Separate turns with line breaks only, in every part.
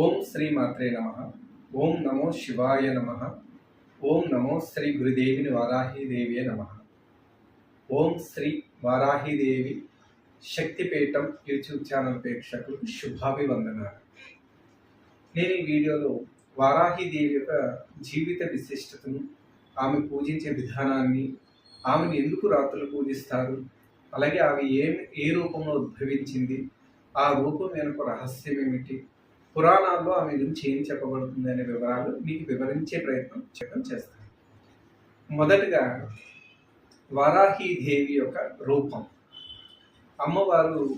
ఓం శ్రీ మాత్రే నమ. ఓం నమో శివాయ నమ. ఓం నమో శ్రీ గురుదేవిని వారాహిదేవియ నమ. ఓం శ్రీ వారాహిదేవి శక్తిపీఠం యూట్యూబ్ ఛానల్ ప్రేక్షకులకు శుభాభివందనాలు. నేను ఈ వీడియోలో వారాహిదేవి యొక్క జీవిత విశిష్టతను ఆమె పూజించే విధానాన్ని ఆమెను ఎందుకు రాత్రులు పూజిస్తారు అలాగే ఆమె ఏ ఏ రూపంలో ఉద్భవించింది ఆ రూపం వెనుక రహస్యం ఏమిటి పురాణాల్లో ఆమె గురించి ఏం చెప్పబడుతుంది అనే వివరాలు మీకు వివరించే ప్రయత్నం చేయడం చేస్తాను. మొదటగా వారాహీదేవి యొక్క రూపం. అమ్మవారు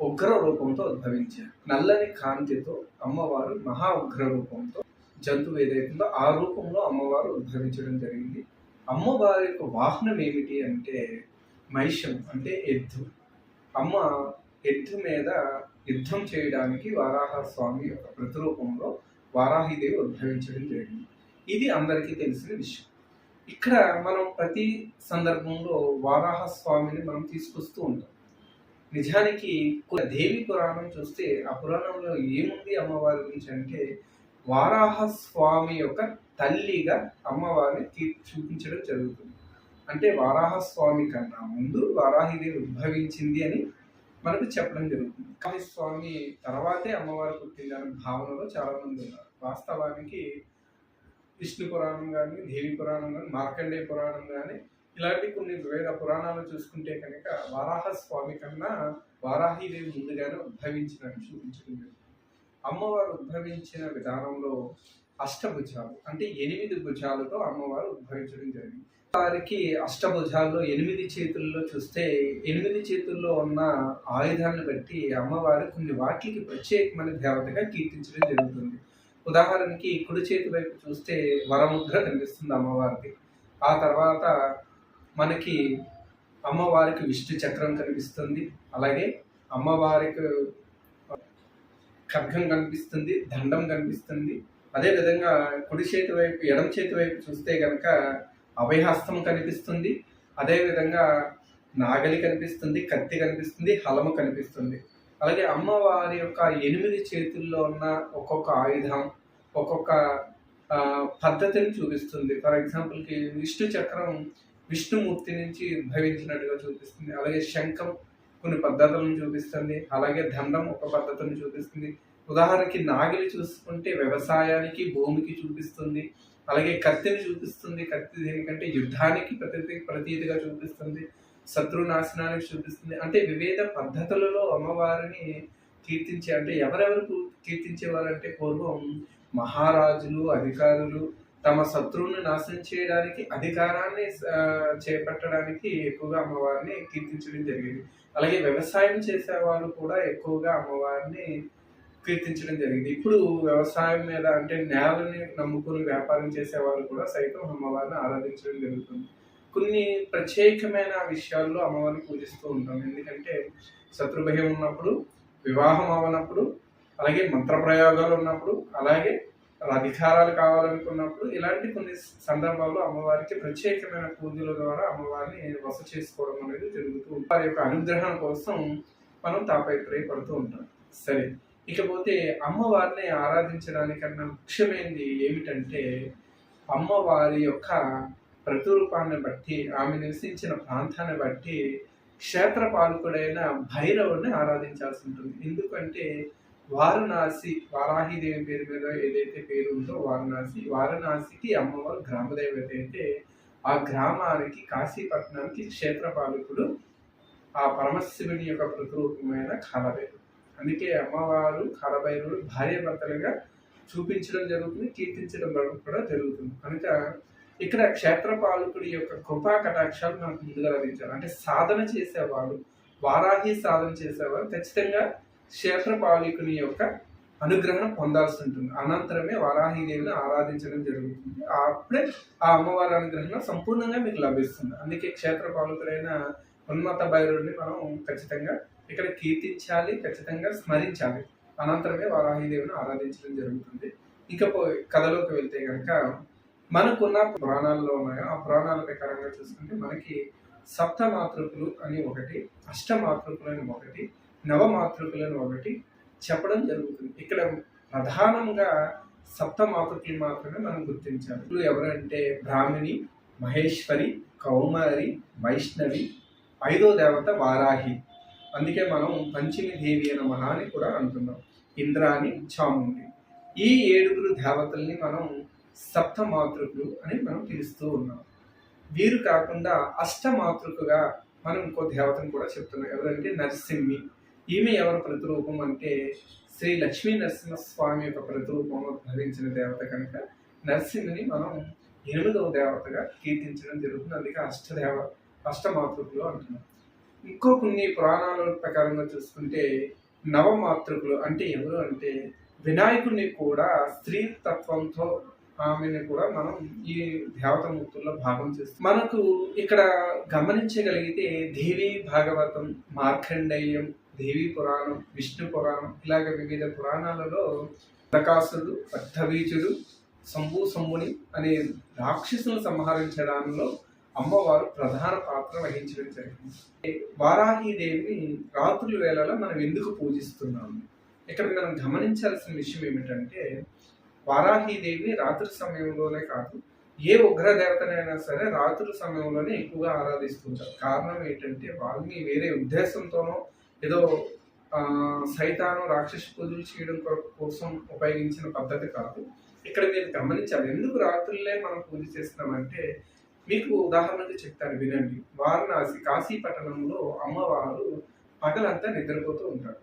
ఉగ్ర రూపంతో ఉద్భవించారు. నల్లని కాంతితో అమ్మవారు మహా ఉగ్ర రూపంతో జంతువు ఏదైతుందో ఆ రూపంలో అమ్మవారు ఉద్భవించడం జరిగింది. అమ్మవారి యొక్క వాహనం ఏమిటి అంటే మహిషం అంటే ఎద్దు. అమ్మ ఎద్దు మీద యుద్ధం చేయడానికి వారాహ స్వామి యొక్క ప్రతిరూపంలో వారాహిదేవి ఉద్భవించడం జరిగింది. ఇది అందరికీ తెలిసిన విషయం. ఇక్కడ మనం ప్రతి సందర్భంలో వారాహ స్వామిని మనం తీసుకొస్తూ ఉంటాం. నిజానికి దేవి పురాణం చూస్తే ఆ పురాణంలో ఏముంది అమ్మవారి గురించి అంటే వారాహ స్వామి యొక్క తల్లిగా అమ్మవారిని తీ- చూపించడం జరుగుతుంది. అంటే వారాహ స్వామి కన్నా ముందు వారాహిదేవి ఉద్భవించింది అని మనకు చెప్పడం జరుగుతుంది. కానీ స్వామి తర్వాతే అమ్మవారు పుట్టింది అనే భావనలో చాలా మంది ఉన్నారు. వాస్తవానికి విష్ణు పురాణం కానీ దేవి పురాణం కానీ మార్కండేయ పురాణం కానీ ఇలాంటి కొన్ని వేద పురాణాలు చూసుకుంటే కనుక వారాహ స్వామి కన్నా వారాహిదేవి ముందుగానే ఉద్భవించినట్టు చూపించడం అమ్మవారు ఉద్భవించిన విధానంలో అష్టభుజాలు అంటే ఎనిమిది భుజాలతో అమ్మవారు ఉద్భవించడం జరిగింది. వారికి అష్టభుజాల్లో ఎనిమిది చేతుల్లో చూస్తే ఎనిమిది చేతుల్లో ఉన్న ఆయుధాన్ని బట్టి అమ్మవారు కొన్ని వాటికి ప్రత్యేకమైన దేవతగా కీర్తించడం జరుగుతుంది. ఉదాహరణకి కుడి చేతి వైపు చూస్తే వరముద్ర కనిపిస్తుంది అమ్మవారికి. ఆ తర్వాత మనకి అమ్మవారికి విష్ణు చక్రం కనిపిస్తుంది. అలాగే అమ్మవారికి ఖడ్గం కనిపిస్తుంది దండం కనిపిస్తుంది. అదేవిధంగా కుడి చేతి వైపు ఎడమ చేతి వైపు చూస్తే కనుక అభయహస్తం కనిపిస్తుంది. అదేవిధంగా నాగలి కనిపిస్తుంది కత్తి కనిపిస్తుంది హలము కనిపిస్తుంది. అలాగే అమ్మవారి యొక్క ఎనిమిది చేతుల్లో ఉన్న ఒక్కొక్క ఆయుధం ఒక్కొక్క పద్ధతిని చూపిస్తుంది. ఫర్ ఎగ్జాంపుల్కి విష్ణు చక్రం విష్ణుమూర్తి నుంచి ఉద్భవించినట్టుగా చూపిస్తుంది. అలాగే శంఖం కొన్ని పద్ధతులను చూపిస్తుంది. అలాగే దండం ఒక పద్ధతిని చూపిస్తుంది. ఉదాహరణకి నాగిలి చూసుకుంటే వ్యవసాయానికి భూమికి చూపిస్తుంది. అలాగే కత్తిని చూపిస్తుంది. కత్తి దేనికంటే యుద్ధానికి ప్రతి ప్రతీతిగా చూపిస్తుంది. శత్రు నాశనానికి చూపిస్తుంది. అంటే వివిధ పద్ధతులలో అమ్మవారిని కీర్తించే అంటే ఎవరెవరు కీర్తించేవారంటే పూర్వం మహారాజులు అధికారులు తమ శత్రువుని నాశనం చేయడానికి అధికారాన్ని చేపట్టడానికి ఎక్కువగా అమ్మవారిని కీర్తించడం జరిగింది. అలాగే వ్యవసాయం చేసేవారు కూడా ఎక్కువగా అమ్మవారిని కీర్తించడం జరిగింది. ఇప్పుడు వ్యవసాయం మీద అంటే నేలని నమ్ముకుని వ్యాపారం చేసే వాళ్ళు కూడా సైతం అమ్మవారిని ఆరాధించడం జరుగుతుంది. కొన్ని ప్రత్యేకమైన విషయాల్లో అమ్మవారిని పూజిస్తూ ఉంటాం. ఎందుకంటే శత్రుభయం ఉన్నప్పుడు వివాహం అవనప్పుడు అలాగే మంత్రప్రయోగాలు ఉన్నప్పుడు అలాగే అధికారాలు కావాలనుకున్నప్పుడు ఇలాంటి కొన్ని సందర్భాల్లో అమ్మవారికి ప్రత్యేకమైన పూజల ద్వారా అమ్మవారిని వస చేసుకోవడం అనేది జరుగుతూ వారి యొక్క అనుగ్రహం కోసం మనం తాపత్రయపడుతూ ఉంటాం. సరే. ఇకపోతే అమ్మవారిని ఆరాధించడానికన్నా ముఖ్యమైనది ఏమిటంటే అమ్మవారి యొక్క ప్రతిరూపాన్ని బట్టి ఆమె నివసించిన ప్రాంతాన్ని బట్టి క్షేత్రపాలకుడైన భైరవుడిని ఆరాధించాల్సి ఉంటుంది. ఎందుకంటే వారణాసి వారాహిదేవి పేరు మీద ఏదైతే పేరు ఉందో వారణాసి వారణాసికి అమ్మవారు గ్రామదేవత అయితే ఆ గ్రామానికి కాశీపట్నానికి క్షేత్రపాలకుడు ఆ పరమశివుని యొక్క ప్రతిరూపమైన కాలవేరు అందుకే అమ్మవారు కాలభైరుడు భార్య భర్తలుగా చూపించడం జరుగుతుంది కీర్తించడం కూడా జరుగుతుంది. కనుక ఇక్కడ క్షేత్రపాలకుడి యొక్క కృపా కటాక్షాలు మనకు ముందుగా లభించాలి అంటే సాధన చేసేవాళ్ళు వారాహి సాధన చేసేవారు ఖచ్చితంగా క్షేత్రపాలకుని యొక్క అనుగ్రహం పొందాల్సి ఉంటుంది. అనంతరమే వారాహిదేవిని ఆరాధించడం జరుగుతుంది. అప్పుడే ఆ అమ్మవారి అనుగ్రహం సంపూర్ణంగా మీకు లభిస్తుంది. అందుకే క్షేత్రపాలకుడైన ఉన్నత భైరుడిని మనం ఖచ్చితంగా ఇక్కడ కీర్తించాలి ఖచ్చితంగా స్మరించాలి. అనంతరమే వారాహిదేవిని ఆరాధించడం జరుగుతుంది. ఇకపోయి కథలోకి వెళ్తే కనుక మనకున్న పురాణాల్లో ఉన్నాయో? ఆ పురాణాల ప్రకారంగా చూసుకుంటే మనకి సప్త మాతృకులు అని ఒకటి అష్టమాతృకులు అని ఒకటి నవ మాతృకులను ఒకటి చెప్పడం జరుగుతుంది. ఇక్కడ ప్రధానంగా సప్త మాతృకులు మాత్రమే మనం గుర్తించాలి. ఎవరంటే బ్రాహ్మిణి మహేశ్వరి కౌమారి వైష్ణవి ఐదో దేవత వారాహి. అందుకే మనం పంచమి దేవి అన్న మహాని కూడా అంటున్నాం. ఇంద్రాని చాముండి. ఈ ఏడుగురు దేవతల్ని మనం సప్త మాతృకులు అని మనం పిలుస్తూ ఉన్నాం. వీరు కాకుండా అష్టమాతృకగా మనం ఇంకో దేవతను కూడా చెప్తున్నాం. ఎవరంటే నరసింహి. ఈమె ఎవరి ప్రతిరూపం అంటే శ్రీ లక్ష్మీ నరసింహస్వామి యొక్క ప్రతిరూపంలో భరించిన దేవత కనుక నరసింహని మనం ఎనిమిదవ దేవతగా కీర్తించడం జరుగుతుంది. అందుకే అష్టదేవ అష్టమాతృకులు అంటున్నాం. ఇంకో కొన్ని పురాణాల ప్రకారంగా చూసుకుంటే నవమాతృకులు అంటే ఎవరు అంటే వినాయకుడిని కూడా స్త్రీ తత్వంతో ఆమెను కూడా మనం ఈ దేవతమూర్తుల్లో భాగం చేస్తాం. మనకు ఇక్కడ గమనించగలిగితే దేవి భాగవతం మార్కండేయం దేవి పురాణం విష్ణు పురాణం ఇలాగ వివిధ పురాణాలలో ప్రకాశుడు అర్థవీచుడు శంభు శంభుని అనే రాక్షసులను సంహరించడంలో అమ్మవారు ప్రధాన పాత్ర వహించడం జరిగింది. వారాహి దేవిని రాత్రుల వేళలో మనం ఎందుకు పూజిస్తున్నాము ఇక్కడ మనం గమనించాల్సిన విషయం ఏమిటంటే వారాహీదేవిని రాత్రి సమయంలోనే కాదు ఏ ఉగ్ర దేవతనైనా సరే రాత్రి సమయంలోనే ఎక్కువగా ఆరాధిస్తుంటారు. కారణం ఏంటంటే వాళ్ళని వేరే ఉద్దేశంతోనో ఏదో సైతాను రాక్షస పూజలు చేయడం కోసం ఉపయోగించిన పద్ధతి కాదు. ఇక్కడ మీరు గమనించాలి ఎందుకు రాత్రులే మనం పూజ చేస్తున్నామంటే మీకు ఉదాహరణకు చెప్తాను వినండి. వారణాసి కాశీ పట్టణంలో అమ్మవారు పగలంతా నిద్రపోతూ ఉంటారు.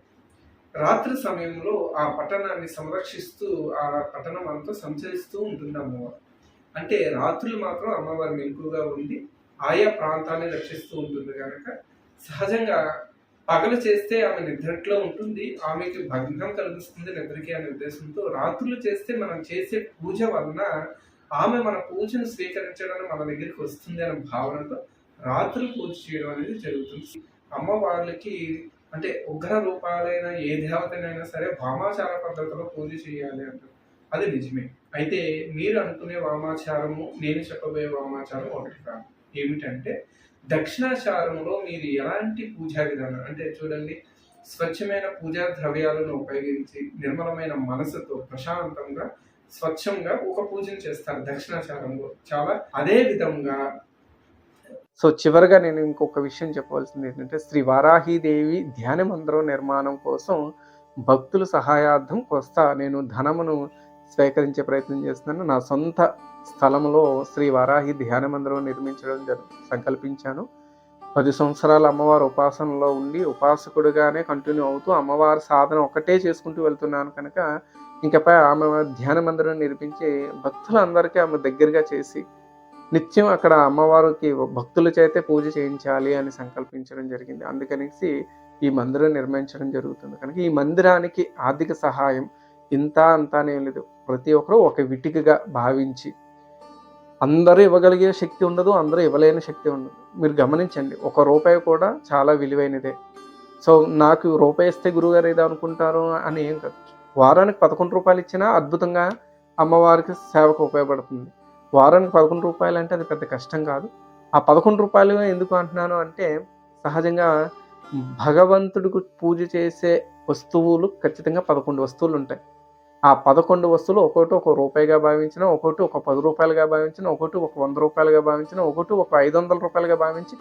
రాత్రి సమయంలో ఆ పట్టణాన్ని సంరక్షిస్తూ ఆ పట్టణం అంతా సంచరిస్తూ ఉంటుంది అమ్మవారు. అంటే రాత్రులు మాత్రం అమ్మవారు మెలకుగా ఉండి ఆయా ప్రాంతాన్ని రక్షిస్తూ ఉంటుంది కనుక సహజంగా పగలు చేస్తే ఆమె నిద్రట్లో ఉంటుంది ఆమెకి భగ్నం కలిగిస్తుంది నిద్రకి అనే ఉద్దేశంతో రాత్రులు చేస్తే మనం చేసే పూజ వలన ఆమె మన పూజను స్వీకరించడానికి మన దగ్గరికి వస్తుంది అనే భావనతో రాత్రులు పూజ చేయడం అనేది జరుగుతుంది. అమ్మవార్లకి అంటే ఉగ్ర రూపాలైన ఏ దేవతనైనా సరే వామాచార పద్ధతిలో పూజ చేయాలి అంటారు. అది నిజమే. అయితే మీరు అనుకునే వామాచారము నేను చెప్పబోయే వామాచారం ఒకటి కాదు. ఏమిటంటే దక్షిణాచారంలో మీరు ఎలాంటి పూజా విధానం అంటే చూడండి స్వచ్ఛమైన పూజా ద్రవ్యాలను ఉపయోగించి నిర్మలమైన మనసుతో ప్రశాంతంగా స్వచ్ఛంగా ఒక పూజను చేస్తారు దక్షిణాచారంలో. చాలా అదే విధంగా
సో చివరిగా నేను ఇంకొక విషయం చెప్పవలసింది ఏంటంటే శ్రీ వారాహీదేవి ధ్యాన మందిరం నిర్మాణం కోసం భక్తుల సహాయార్థం కొస్తా నేను ధనమును స్వీకరించే ప్రయత్నం చేస్తున్నాను. నా సొంత స్థలంలో శ్రీ వారాహి ధ్యాన మందిరం నిర్మించడం సంకల్పించాను. పది సంవత్సరాలు అమ్మవారు ఉపాసనలో ఉండి ఉపాసకుడిగానే కంటిన్యూ అవుతూ అమ్మవారి సాధన ఒకటే చేసుకుంటూ వెళ్తున్నాను కనుక ఇంకపై ఆమె ధ్యాన మందిరం నిర్మించి భక్తులందరికీ ఆమె దగ్గరగా చేసి నిత్యం అక్కడ అమ్మవారికి భక్తుల చేతే పూజ చేయించాలి అని సంకల్పించడం జరిగింది. అందుకనేసి ఈ మందిరం నిర్మించడం జరుగుతుంది. కనుక ఈ మందిరానికి ఆర్థిక సహాయం ఇంత అంతానే లేదు. ప్రతి ఒక్కరూ ఒక విటికగా భావించి అందరూ ఇవ్వగలిగే శక్తి ఉండదు అందరూ ఇవ్వలేని శక్తి ఉండదు. మీరు గమనించండి ఒక రూపాయి కూడా చాలా విలువైనదే. సో నాకు రూపాయి ఇస్తే గురువుగారు ఏదో అనుకుంటారు అని ఏం కాదు. వారానికి పదకొండు రూపాయలు ఇచ్చినా అద్భుతంగా అమ్మవారికి సేవకు ఉపయోగపడుతుంది. వారానికి పదకొండు రూపాయలు అంటే అది పెద్ద కష్టం కాదు. ఆ పదకొండు రూపాయలు ఎందుకు అంటున్నాను అంటే సహజంగా భగవంతుడికి పూజ చేసే వస్తువులు ఖచ్చితంగా పదకొండు వస్తువులు ఉంటాయి. ఆ పదకొండు వస్తువులు ఒకటి ఒక రూపాయిగా భావించిన ఒకటి ఒక పది రూపాయలుగా భావించిన ఒకటి ఒక వంద రూపాయలుగా భావించిన ఒకటి ఒక ఐదు వందల రూపాయలుగా భావించి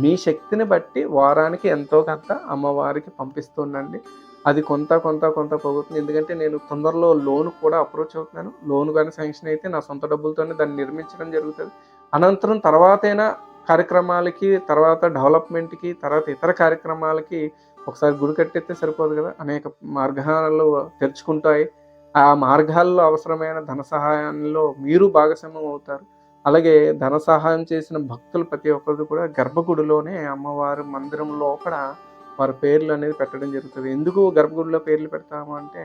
మీ శక్తిని బట్టి వారానికి ఎంతో కొంత అమ్మవారికి పంపిస్తుండండి అది కొంత కొంత కొంత పోగుతుంది ఎందుకంటే నేను తొందరలో లోన్ కూడా అప్రోచ్ అవుతున్నాను. లోన్ కానీ శాంక్షన్ అయితే నా సొంత డబ్బులతోనే దాన్ని నిర్మించడం జరుగుతుంది. అనంతరం తర్వాతైనా కార్యక్రమాలకి తర్వాత డెవలప్మెంట్కి తర్వాత ఇతర కార్యక్రమాలకి ఒకసారి గుడి కట్టెత్తే సరిపోదు కదా. అనేక మార్గాలు తెరుచుకుంటాయి. ఆ మార్గాల్లో అవసరమైన ధన సహాయంలో మీరు భాగస్వామ్యం అవుతారు. అలాగే ధన సహాయం చేసిన భక్తులు ప్రతి ఒక్కరు కూడా గర్భగుడిలోనే అమ్మవారి మందిరం లోపల వారి పేర్లు అనేది పెట్టడం జరుగుతుంది. ఎందుకు గర్భగుడిలో పేర్లు పెడతాము అంటే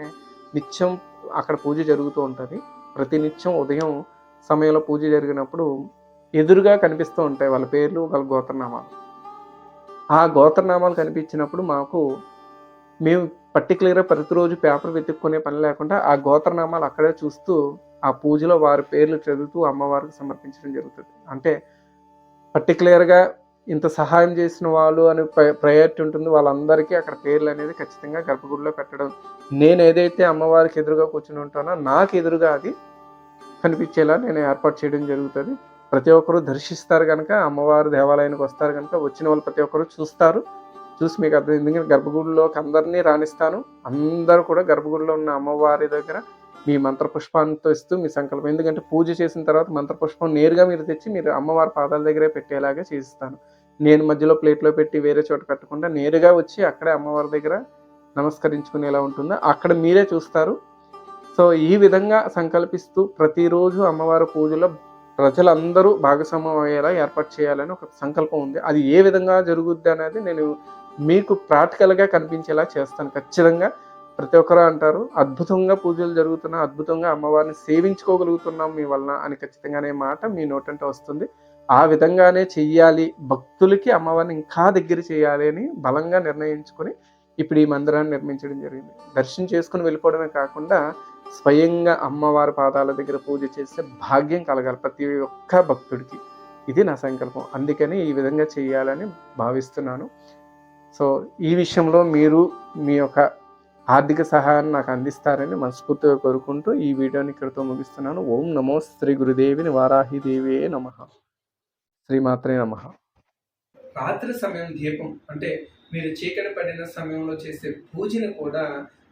నిత్యం అక్కడ పూజ జరుగుతూ ఉంటుంది. ప్రతి నిత్యం ఉదయం సమయంలో పూజ జరిగినప్పుడు ఎదురుగా కనిపిస్తూ ఉంటాయి వాళ్ళ పేర్లు వాళ్ళ గోత్రనామాలు. ఆ గోత్రనామాలు కనిపించినప్పుడు మాకు మేము పర్టికులర్గా ప్రతిరోజు పేపర్ వెతుక్కునే పని లేకుండా ఆ గోత్రనామాలు అక్కడే చూస్తూ ఆ పూజలో వారి పేర్లు చదువుతూ అమ్మవారికి సమర్పించడం జరుగుతుంది. అంటే పర్టికులర్గా ఇంత సహాయం చేసిన వాళ్ళు అని ప్రయారిటీ ఉంటుంది. వాళ్ళందరికీ అక్కడ పేర్లు అనేది ఖచ్చితంగా గర్భగుడిలో పెట్టడం. నేను ఏదైతే అమ్మవారికి ఎదురుగా కూర్చుని ఉంటానో నాకు ఎదురుగా అది కనిపించేలా నేను ఏర్పాటు చేయడం జరుగుతుంది. ప్రతి ఒక్కరు దర్శిస్తారు కనుక అమ్మవారి దేవాలయానికి వస్తారు కనుక వచ్చిన వాళ్ళు ప్రతి ఒక్కరు చూస్తారు. చూసి మీకు అర్థం ఎందుకంటే గర్భగుడిలోకి అందరినీ రాణిస్తాను. అందరూ కూడా గర్భగుడిలో ఉన్న అమ్మవారి దగ్గర మీ మంత్రపుష్పాంతో ఇస్తూ మీ సంకల్పం. ఎందుకంటే పూజ చేసిన తర్వాత మంత్రపుష్పం నేరుగా మీరు తెచ్చి మీరు అమ్మవారి పాదాల దగ్గరే పెట్టేలాగా చేయిస్తాను నేను మధ్యలో ప్లేట్లో పెట్టి వేరే చోట పెట్టకుండా నేరుగా వచ్చి అక్కడే అమ్మవారి దగ్గర నమస్కరించుకునేలా ఉంటుందో అక్కడ మీరే చూస్తారు. సో ఈ విధంగా సంకల్పిస్తూ ప్రతిరోజు అమ్మవారి పూజలో ప్రజలందరూ భాగస్వామ్యం అయ్యేలా ఏర్పాటు చేయాలని ఒక సంకల్పం ఉంది. అది ఏ విధంగా జరుగుద్ది అనేది నేను మీకు ప్రాక్టికల్గా కనిపించేలా చేస్తాను. ఖచ్చితంగా ప్రతి ఒక్కరు అంటారు అద్భుతంగా పూజలు జరుగుతున్నా అద్భుతంగా అమ్మవారిని సేవించుకోగలుగుతున్నాం మీ వలన అని ఖచ్చితంగానే మాట మీ నోటంటే వస్తుంది. ఆ విధంగానే చెయ్యాలి భక్తులకి అమ్మవారిని ఇంకా దగ్గర చేయాలి అని బలంగా నిర్ణయించుకొని ఇప్పుడు ఈ మందిరాన్ని నిర్మించడం జరిగింది. దర్శనం చేసుకుని వెళ్ళిపోవడమే కాకుండా స్వయంగా అమ్మవారి పాదాల దగ్గర పూజ చేసే భాగ్యం కలగాలి ప్రతి ఒక్క భక్తుడికి. ఇది నా సంకల్పం. అందుకని ఈ విధంగా చేయాలని భావిస్తున్నాను. సో ఈ విషయంలో మీరు మీ యొక్క ఆర్థిక సహాయాన్ని నాకు అందిస్తారని మనస్ఫూర్తిగా కోరుకుంటూ ఈ వీడియోని ఇక్కడితో ముగిస్తున్నాను. ఓం నమో శ్రీ గురుదేవిని వారాహిదేవే నమ. శ్రీమాత్రే నమ.
రాత్రి సమయం దీపం అంటే మీరు చీకటి పడిన సమయంలో చేసే పూజని కూడా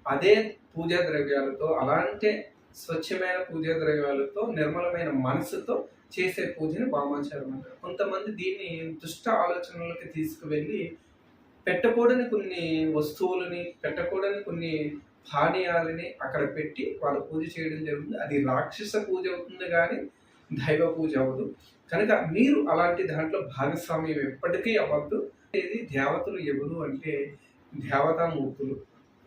అదే పూజా ద్రవ్యాలతో అలాంటి స్వచ్ఛమైన పూజా ద్రవ్యాలతో నిర్మలమైన మనసుతో చేసే పూజని వామాచారం అంటారు. కొంతమంది దీన్ని దుష్ట ఆలోచనలకి తీసుకువెళ్ళి పెట్టకూడని కొన్ని వస్తువులని పెట్టకూడని కొన్ని పానీయాలని అక్కడ పెట్టి వాళ్ళు పూజ చేయడం జరుగుతుంది. అది రాక్షస పూజ అవుతుంది కానీ దైవ పూజ అవ్వదు. కనుక మీరు అలాంటి దాంట్లో భాగస్వామ్యం ఎప్పటికీ అవ్వద్దు. ఇది దేవతలు ఎవరు అంటే దేవతామూర్తులు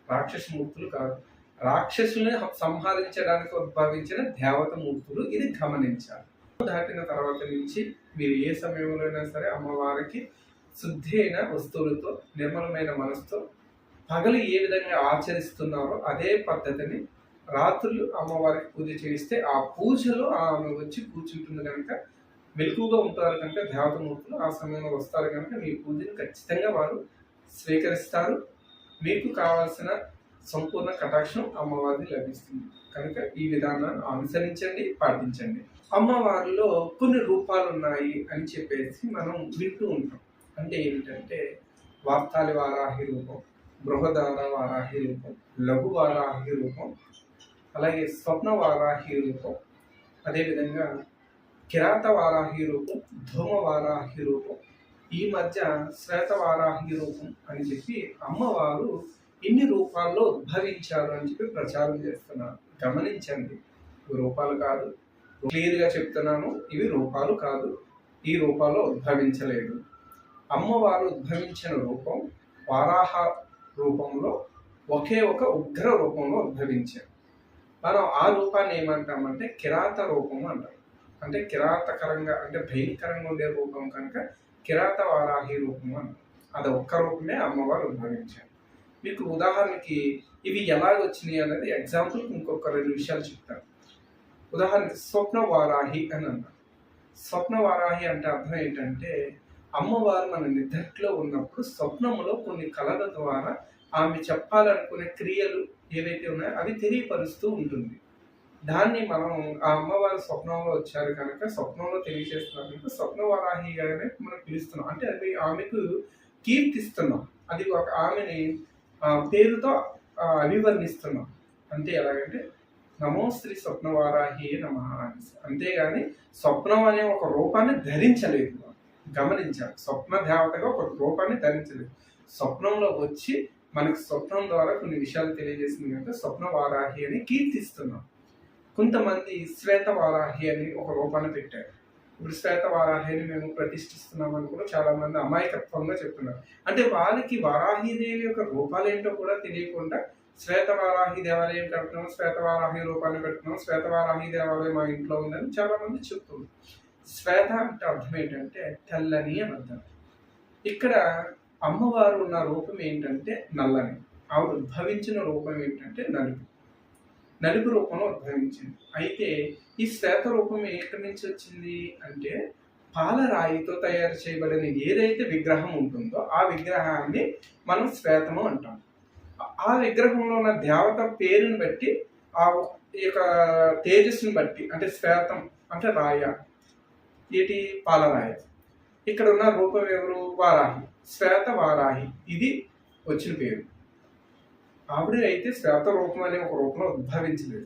రాక్షసమూర్తులు కాదు. రాక్షసుని సంహరించడానికి ఉద్భవించిన దేవతమూర్తులు ఇది గమనించాలి. దాటిన తర్వాత నుంచి మీరు ఏ సమయంలో అయినా సరే అమ్మవారికి శుద్ధి అయిన వస్తువులతో నిర్మలమైన మనసుతో పగలు ఏ విధంగా ఆచరిస్తున్నారో అదే పద్ధతిని రాత్రులు అమ్మవారికి పూజ చేయిస్తే ఆ పూజలో ఆమె వచ్చి కూర్చుంటుంది కనుక మెలకుగా ఉంటారు కనుక దేవతమూర్తులు ఆ సమయంలో వస్తారు కనుక మీ పూజను ఖచ్చితంగా వారు స్వీకరిస్తారు. మీకు కావాల్సిన సంపూర్ణ కటాక్షం అమ్మవారిని లభిస్తుంది. కనుక ఈ విధానాన్ని అనుసరించండి పాటించండి. అమ్మవారిలో కొన్ని రూపాలు ఉన్నాయి అని చెప్పేసి మనం వింటూ ఉంటాం. అంటే ఏమిటంటే వార్తాలి వారాహి రూపం బృహదార వారాహి రూపం లఘు వారాహి రూపం అలాగే స్వప్న వారాహి రూపం అదేవిధంగా కిరాత వారాహి రూపం ధూమ వారాహి రూపం ఈ మధ్య శ్వేత వారాహి రూపం అని చెప్పి అమ్మవారు ఇన్ని రూపాల్లో ఉద్భవించారు అని చెప్పి ప్రచారం చేస్తున్నారు. గమనించండి రూపాలు కాదు. క్లియర్గా చెప్తున్నాను ఇవి రూపాలు కాదు. ఈ రూపాల్లో ఉద్భవించలేదు. అమ్మవారు ఉద్భవించిన రూపం వారాహ రూపంలో ఒకే ఒక ఉగ్ర రూపంలో ఉద్భవించారు మనం ఆ రూపాన్ని ఏమంటామంటే కిరాత రూపం అంటాం. అంటే కిరాతకరంగా అంటే భయంకరంగా ఉండే రూపం కనుక కిరాత వారాహి రూపం అని. అది ఒక్క రూపమే అమ్మవారు ఉద్భవించారు. మీకు ఉదాహరణకి ఇవి ఎలా వచ్చినాయి అనేది ఎగ్జాంపుల్ ఇంకొక రెండు విషయాలు చెప్తాను. ఉదాహరణకి స్వప్న వారాహి అని అన్నారు స్వప్న వారాహి అంటే అర్థం ఏంటంటే అమ్మవారు మన నిద్రలో ఉన్నప్పుడు స్వప్నములో కొన్ని కళల ద్వారా ఆమె చెప్పాలనుకునే క్రియలు ఏవైతే ఉన్నాయో అవి తెలియపరుస్తూ ఉంటుంది. దాన్ని మనం ఆ అమ్మవారు స్వప్నంలో వచ్చారు కనుక స్వప్నంలో తెలియజేస్తున్నారు కనుక స్వప్న వారాహి మనం పిలుస్తున్నాం. అంటే అది ఆమెకు కీర్తిస్తున్నాం. అది ఒక ఆమెని పేరుతో అభివర్ణిస్తున్నాం. అంతే ఎలాగంటే నమో శ్రీ స్వప్నవారాహి నమ అంతేగాని స్వప్నం అనే ఒక రూపాన్ని ధరించలేదు. గమనించాలి. స్వప్న దేవతగా ఒక రూపాన్ని ధరించలేదు. స్వప్నంలో వచ్చి మనకు స్వప్నం ద్వారా కొన్ని విషయాలు తెలియజేసింది కనుక స్వప్న వారాహి అని కీర్తిస్తున్నాం. కొంతమంది శ్వేత వారాహి అని ఒక రూపాన్ని పెట్టారు. ఇప్పుడు శ్వేత వారాహిని మేము ప్రతిష్ఠిస్తున్నామని కూడా చాలా మంది అమాయకత్వంగా చెప్తున్నారు. అంటే వాళ్ళకి వారాహిదేవి యొక్క రూపాలు ఏంటో కూడా తెలియకుండా శ్వేత వారాహి దేవాలయం కడుతున్నాం శ్వేత వారాహి రూపాన్ని పెడుతున్నాం శ్వేత వారాహి దేవాలయం మా ఇంట్లో ఉందని చాలా మంది చెప్తున్నారు. శ్వేత అంటే అర్థం ఏంటంటే తెల్లని అని అర్థం. ఇక్కడ అమ్మవారు ఉన్న రూపం ఏంటంటే నల్లని. ఆవిడ ఉద్భవించిన రూపం ఏంటంటే నలుపు. నలుపు రూపంలో ఉద్భవించింది. అయితే ఈ శ్వేత రూపం ఎక్కడి నుంచి వచ్చింది? అంటే పాలరాయితో తయారు చేయబడిన ఏదైతే విగ్రహం ఉంటుందో ఆ విగ్రహాన్ని మనం శ్వేతము అంటాం. ఆ విగ్రహంలో ఉన్న దేవత పేరుని బట్టి ఆ యొక్క తేజస్సుని బట్టి అంటే శ్వేతం అంటే రాయ. ఏటి? పాలరాయ ఇక్కడ ఉన్న రూపం ఎవరు? వారాహి. శ్వేత వారాహి. ఇది వచ్చిన పేరు. ఆవిడ అయితే శ్వేత రూపం అనే ఒక రూపంలో ఉద్భవించలేదు.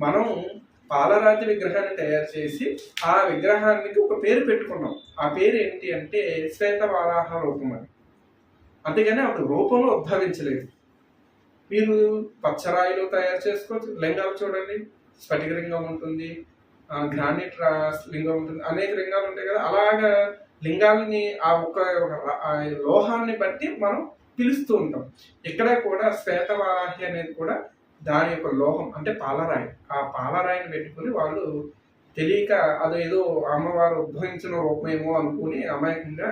మనం పాలరాతి విగ్రహాన్ని తయారు చేసి ఆ విగ్రహానికి ఒక పేరు పెట్టుకున్నాం. ఆ పేరు ఏంటి అంటే శ్వేత వారాహ రూపం అని. అంతేగాని ఆవిడ రూపంలో ఉద్భవించలేదు. మీరు పచ్చరాయిలు తయారు చేసుకోవచ్చు. లింగాలు చూడండి. స్ఫటిక లింగం ఉంటుంది. గ్రానైట్ రా- లింగం ఉంటుంది. అనేక లింగాలు ఉంటాయి కదా. అలాగా లింగాలని ఆ ఒక ఒక ఆ లోహాన్ని బట్టి మనం పిలుస్తూ ఉంటాం. ఇక్కడ కూడా శ్వేతవారాహి అనేది కూడా దాని యొక్క లోహం అంటే పాలరాయి. ఆ పాలరాయిని పెట్టుకుని వాళ్ళు తెలియక అదేదో అమ్మవారు ఉద్భవించిన రూపమేమో అనుకుని అమాయకంగా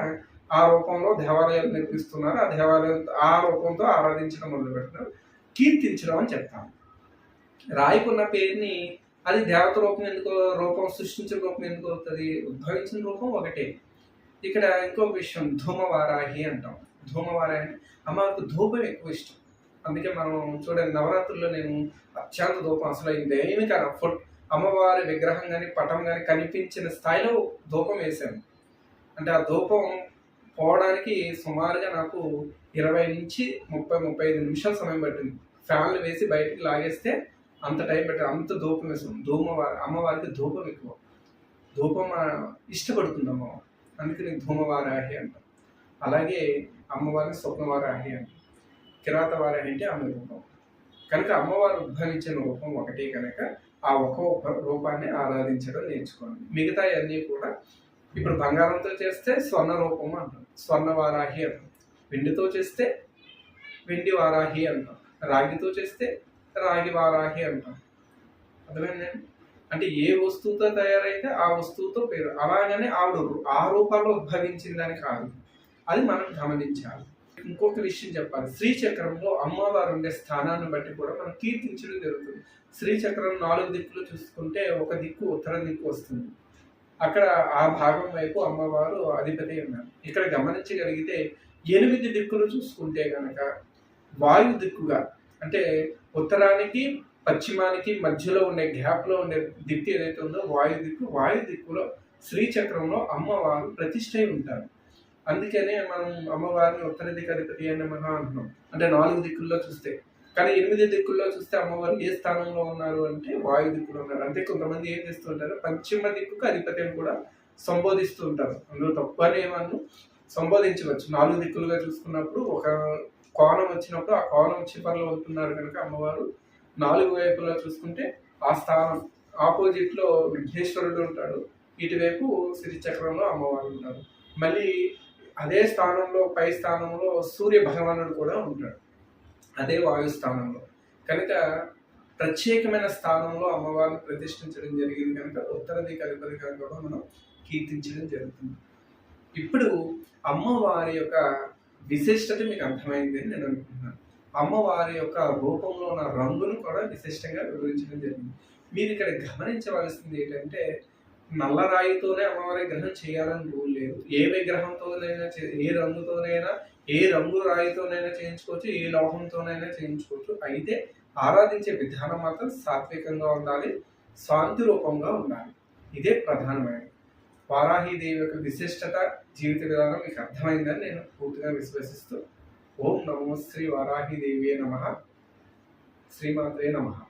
ఆ రూపంలో దేవాలయాలు నిర్మిస్తున్నారు. ఆ దేవాలయం ఆ రూపంతో ఆరాధించడం మొదలు పెడుతున్నారు కీర్తించడం అని చెప్తాం రాయికున్న పేరుని అది దేవత రూపం ఎందుకు రూపం సృష్టించిన రూపం ఎందుకు అవుతుంది? ఉద్భవించిన రూపం ఒకటే. ఇక్కడ ఇంకొక విషయం ధూమవారాహి అంటాం. ధూమవారాహి అంటే అమ్మవారికి ధూపం ఎక్కువ ఇష్టం. అందుకే మనం చూడండి నవరాత్రుల్లో నేను అత్యంత ధూపం అసలు ఇదేమి కాదు. ఫుడ్ అమ్మవారి విగ్రహం కానీ పటం కానీ కనిపించిన స్థాయిలో ధూపం వేశాను. అంటే ఆ ధూపం పోవడానికి సుమారుగా నాకు ఇరవై నుంచి ముప్పై ముప్పై ఐదు నిమిషాల సమయం పట్టింది. ఫ్యాన్లు వేసి బయటికి లాగేస్తే అంత టైం పట్టింది. అంత ధూపం వేసాం ధూమవారి అమ్మవారికి ధూపం ఎక్కువ. ధూపం ఇష్టపడుతుంది అమ్మవారు. అందుకని ధూమవారాహి అంటాం అలాగే అమ్మవారిని స్వప్నవారాహి అంటాం కిరాత వారాహి అంటే ఆమె రూపం. కనుక అమ్మవారు ఉద్భవించిన రూపం ఒకటే కనుక ఆ ఒక్క రూపాన్ని ఆరాధించడం నేర్చుకోండి. మిగతా అన్నీ కూడా ఇప్పుడు బంగారంతో చేస్తే స్వర్ణ రూపం అంటాం స్వర్ణ వారాహి అంటాం వెండితో చేస్తే వెండి వారాహి అంటాం రాగితో చేస్తే రాగి వారాహి అంటాం అర్థమైందండి? అంటే ఏ వస్తువుతో తయారైతే ఆ వస్తువుతో పేరు. అలాగనే ఆవిడ ఆ రూపంలో ఉద్భవించిందని కాదు. అది మనం గమనించాలి. ఇంకొక విషయం చెప్పాలి. శ్రీచక్రంలో అమ్మవారు ఉండే స్థానాన్ని బట్టి కూడా మనం కీర్తించడం జరుగుతుంది. శ్రీచక్రం నాలుగు దిక్కులు చూసుకుంటే ఒక దిక్కు ఉత్తర దిక్కు వస్తుంది. అక్కడ ఆ భాగం వైపు అమ్మవారు అధిపతి ఉన్నారు. ఇక్కడ గమనించగలిగితే ఎనిమిది దిక్కులు చూసుకుంటే కనుక వాయు దిక్కుగా అంటే ఉత్తరానికి పశ్చిమానికి మధ్యలో ఉండే గ్యాప్లో ఉండే దిక్కు ఏదైతే ఉందో వాయు దిక్కు వాయు దిక్కులో శ్రీచక్రంలో అమ్మవారు ప్రతిష్టై ఉంటారు. అందుకనే మనం అమ్మవారిని ఉత్తర దిక్కు అని మనం అంటున్నాం. అంటే నాలుగు దిక్కుల్లో చూస్తే. కానీ ఎనిమిది దిక్కుల్లో చూస్తే అమ్మవారు ఏ స్థానంలో ఉన్నారు అంటే వాయు దిక్కులో ఉన్నారు. అంటే కొంతమంది ఏం చేస్తుంటారు పశ్చిమ దిక్కుకు అధిపతి అని కూడా సంబోధిస్తూ ఉంటారు. అందులో తప్పనే వాళ్ళు సంబోధించవచ్చు. నాలుగు దిక్కులుగా చూసుకున్నప్పుడు ఒక కోణం వచ్చినప్పుడు ఆ కోణం చివరిలో ఉంటున్నారు కనుక అమ్మవారు నాలుగు వైపులా చూసుకుంటే ఆ స్థానం ఆపోజిట్లో విఘ్నేశ్వరుడు ఉంటాడు. ఇటువైపు చక్రంలో అమ్మవారు ఉంటారు. మళ్ళీ అదే స్థానంలో పై స్థానంలో సూర్య భగవానుడు కూడా ఉంటాడు. అదే వాయు స్థానంలో కనుక ప్రత్యేకమైన స్థానంలో అమ్మవారిని ప్రతిష్ఠించడం జరిగింది కనుక ఉత్తర దిక్కు అధిపతిగా కూడా మనం కీర్తించడం జరుగుతుంది. ఇప్పుడు అమ్మవారి యొక్క విశిష్టత మీకు అర్థమైంది అని నేను అనుకుంటున్నాను. అమ్మవారి యొక్క రూపంలో ఉన్న రంగును కూడా విశిష్టంగా వివరించడం జరిగింది. మీరు ఇక్కడ గమనించవలసింది ఏంటంటే నల్లరాయితోనే అమ్మవారి విగ్రహం చేయాలని రూల్ లేదు. ఏ విగ్రహంతోనైనా చే- ఏ రంగుతోనైనా ఏ రంగు రాయితోనైనా చేయించుకోవచ్చు ఏ లోహంతోనైనా చేయించుకోవచ్చు. అయితే ఆరాధించే విధానం మాత్రం సాత్వికంగా ఉండాలి శాంతి రూపంగా ఉండాలి. ఇదే ప్రధానమైనది. వారాహీదేవి యొక్క విశిష్టత జీవిత విధానం మీకు అర్థమైందని నేను పూర్తిగా విశ్వసిస్తూ ఓం నమో శ్రీ వారాహీదేవి నమ. శ్రీమాత్రే నమః.